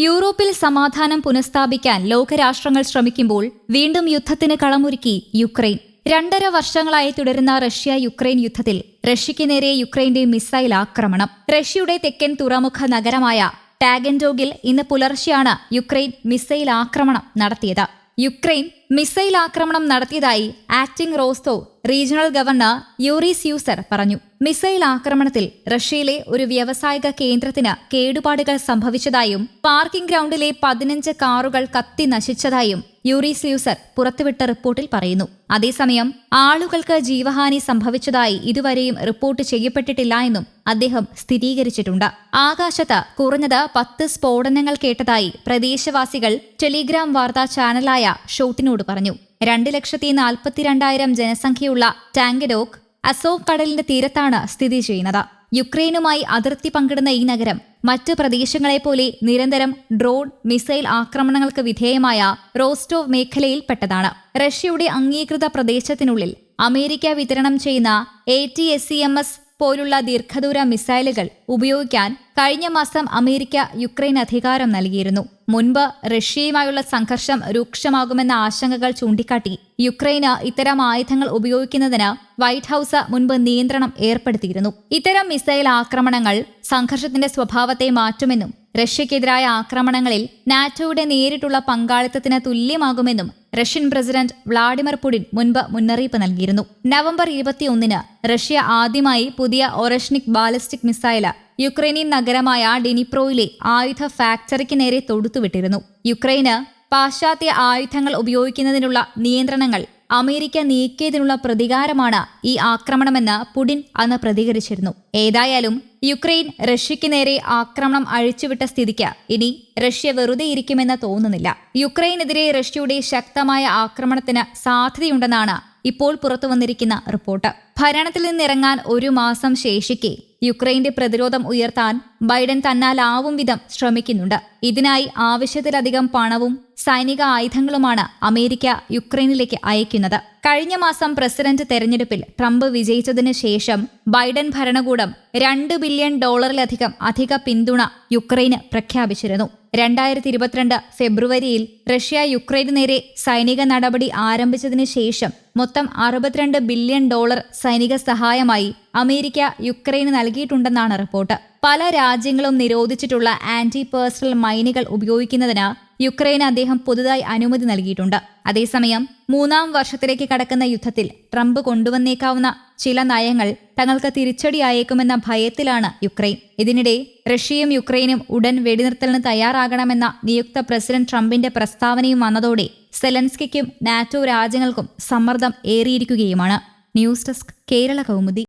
യൂറോപ്പിൽ സമാധാനം പുനഃസ്ഥാപിക്കാൻ ലോകരാഷ്ട്രങ്ങൾ ശ്രമിക്കുമ്പോൾ വീണ്ടും യുദ്ധത്തിന് കളമൊരുക്കി യുക്രൈൻ. രണ്ടര വർഷങ്ങളായി തുടരുന്ന റഷ്യ യുക്രൈൻ യുദ്ധത്തിൽ റഷ്യയ്ക്ക് നേരെ യുക്രൈന്റെ മിസൈൽ ആക്രമണം. റഷ്യയുടെ തെക്കൻ തുറമുഖ നഗരമായ ടാഗൻഡോഗിൽ ഇന്ന് പുലർച്ചെയാണ് യുക്രൈൻ മിസൈൽ ആക്രമണം നടത്തിയത്. യുക്രൈൻ മിസൈൽ ആക്രമണം നടത്തിയതായി acting Rostov regional governor Yuri Slyusar പറഞ്ഞു. മിസൈൽ ആക്രമണത്തിൽ റഷ്യയിലെ ഒരു വ്യാവസായിക കേന്ദ്രത്തിന് കേടുപാടുകൾ സംഭവിച്ചതായും പാർക്കിംഗ് ഗ്രൗണ്ടിലെ പതിനഞ്ച് കാറുകൾ കത്തി നശിച്ചതായും യൂറിസ് യൂസർ പുറത്തുവിട്ട റിപ്പോർട്ടിൽ പറയുന്നു. അതേസമയം ആളുകൾക്ക് ജീവഹാനി സംഭവിച്ചതായി ഇതുവരെയും റിപ്പോർട്ട് ചെയ്യപ്പെട്ടിട്ടില്ല എന്നും അദ്ദേഹം സ്ഥിരീകരിച്ചിട്ടുണ്ട്. ആകാശത്ത് കുറഞ്ഞത് പത്ത് സ്ഫോടനങ്ങൾ കേട്ടതായി പ്രദേശവാസികൾ ടെലിഗ്രാം വാർത്താ ചാനലായ ഷോട്ടിനോട് പറഞ്ഞു. രണ്ട് ലക്ഷത്തി നാൽപ്പത്തിരണ്ടായിരം ജനസംഖ്യയുള്ള ടാങ്കഡോക്ക് അസോവ് കടലിന്റെ തീരത്താണ് സ്ഥിതി ചെയ്യുന്നത്. യുക്രൈനുമായി അതിർത്തി പങ്കിടുന്ന ഈ നഗരം മറ്റ് പ്രദേശങ്ങളെപ്പോലെ നിരന്തരം ഡ്രോൺ മിസൈൽ ആക്രമണങ്ങൾക്ക് വിധേയമായ റോസ്റ്റോവ് മേഖലയിൽപ്പെട്ടതാണ്. റഷ്യയുടെ അംഗീകൃത പ്രദേശത്തിനുള്ളിൽ അമേരിക്ക വിതരണം ചെയ്യുന്ന A T S C M S പോലുള്ള ദീർഘദൂര മിസൈലുകൾ ഉപയോഗിക്കാൻ കഴിഞ്ഞ മാസം അമേരിക്ക യുക്രൈൻ അധികാരം നൽകിയിരുന്നു. മുൻപ് റഷ്യയുമായുള്ള സംഘർഷം രൂക്ഷമാകുമെന്ന ആശങ്കകൾ ചൂണ്ടിക്കാട്ടി യുക്രൈന് ഇത്തരം ആയുധങ്ങൾ ഉപയോഗിക്കുന്നതിന് വൈറ്റ് ഹൌസ് മുൻപ് നിയന്ത്രണം ഏർപ്പെടുത്തിയിരുന്നു. ഇത്തരം മിസൈൽ ആക്രമണങ്ങൾ സംഘർഷത്തിന്റെ സ്വഭാവത്തെ മാറ്റുമെന്നും റഷ്യക്കെതിരായ ആക്രമണങ്ങളിൽ നാറ്റോയുടെ നേരിട്ടുള്ള പങ്കാളിത്തത്തിന് തുല്യമാകുമെന്നും റഷ്യൻ പ്രസിഡന്റ് വ്ളാഡിമിർ പുടിൻ മുൻപ് മുന്നറിയിപ്പ് നൽകിയിരുന്നു. നവംബർ ഇരുപത്തിയൊന്നിന് റഷ്യ ആദ്യമായി പുതിയ ഒറഷ്നിക് ബാലിസ്റ്റിക് മിസൈൽ യുക്രൈനിയൻ നഗരമായ ഡിനിപ്രോയിലെ ആയുധ ഫാക്ടറിക്ക് നേരെ തൊടുത്തുവിട്ടിരുന്നു. യുക്രൈന് പാശ്ചാത്യ ആയുധങ്ങൾ ഉപയോഗിക്കുന്നതിനുള്ള നിയന്ത്രണങ്ങൾ അമേരിക്ക നീക്കിയതിനുള്ള പ്രതികാരമാണ് ഈ ആക്രമണമെന്ന് പുടിൻ അന്ന് പ്രതികരിച്ചിരുന്നു. ഏതായാലും യുക്രൈൻ റഷ്യയ്ക്ക് നേരെ ആക്രമണം അഴിച്ചുവിട്ട സ്ഥിതിക്ക് ഇനി റഷ്യ വെറുതെ ഇരിക്കുമെന്ന് തോന്നുന്നില്ല. യുക്രൈനെതിരെ റഷ്യയുടെ ശക്തമായ ആക്രമണത്തിന് സാധ്യതയുണ്ടെന്നാണ് ഇപ്പോൾ പുറത്തുവന്നിരിക്കുന്ന റിപ്പോർട്ട്. ഭരണത്തിൽ നിന്നിറങ്ങാൻ ഒരു മാസം ശേഷിക്കെ യുക്രൈന്റെ പ്രതിരോധം ഉയർത്താൻ ബൈഡൻ തന്നാലാവും വിധം ശ്രമിക്കുന്നുണ്ട്. ഇതിനായി ആവശ്യത്തിലധികം പണവും സൈനിക ആയുധങ്ങളുമാണ് അമേരിക്ക യുക്രൈനിലേക്ക് അയക്കുന്നത്. കഴിഞ്ഞ മാസം പ്രസിഡന്റ് തെരഞ്ഞെടുപ്പിൽ ട്രംപ് വിജയിച്ചതിന് ശേഷം ബൈഡൻ ഭരണകൂടം രണ്ട് ബില്യൺ ഡോളറിലധികം അധിക പിന്തുണ യുക്രൈന് പ്രഖ്യാപിച്ചിരുന്നു. രണ്ടായിരത്തി ഇരുപത്തിരണ്ട് ഫെബ്രുവരിയിൽ റഷ്യ യുക്രൈന് നേരെ സൈനിക നടപടി ആരംഭിച്ചതിന് ശേഷം മൊത്തം അറുപത്തിരണ്ട് ബില്യൺ ഡോളർ സൈനിക സഹായമായി അമേരിക്ക യുക്രൈന് നൽകിയിട്ടുണ്ടെന്നാണ് റിപ്പോർട്ട്. പല രാജ്യങ്ങളും നിരോധിച്ചിട്ടുള്ള ആന്റി പേഴ്സണൽ മൈനുകൾ ഉപയോഗിക്കുന്നതിന് യുക്രൈന് അദ്ദേഹം പുതുതായി അനുമതി നൽകിയിട്ടുണ്ട്. അതേസമയം മൂന്നാം വർഷത്തിലേക്ക് കടക്കുന്ന യുദ്ധത്തിൽ ട്രംപ് കൊണ്ടുവന്നേക്കാവുന്ന ചില നയങ്ങൾ തങ്ങൾക്ക് തിരിച്ചടിയായേക്കുമെന്ന ഭയത്തിലാണ് യുക്രൈൻ. ഇതിനിടെ റഷ്യയും യുക്രൈനും ഉടൻ വെടിനിർത്തലിന് തയ്യാറാകണമെന്ന നിയുക്ത പ്രസിഡന്റ് ട്രംപിന്റെ പ്രസ്താവനയും വന്നതോടെ സെലൻസ്കിക്കും നാറ്റോ രാജ്യങ്ങൾക്കും സമ്മർദ്ദം ഏറിയിരിക്കുകയുമാണ്. News desk Kerala Kaumudi.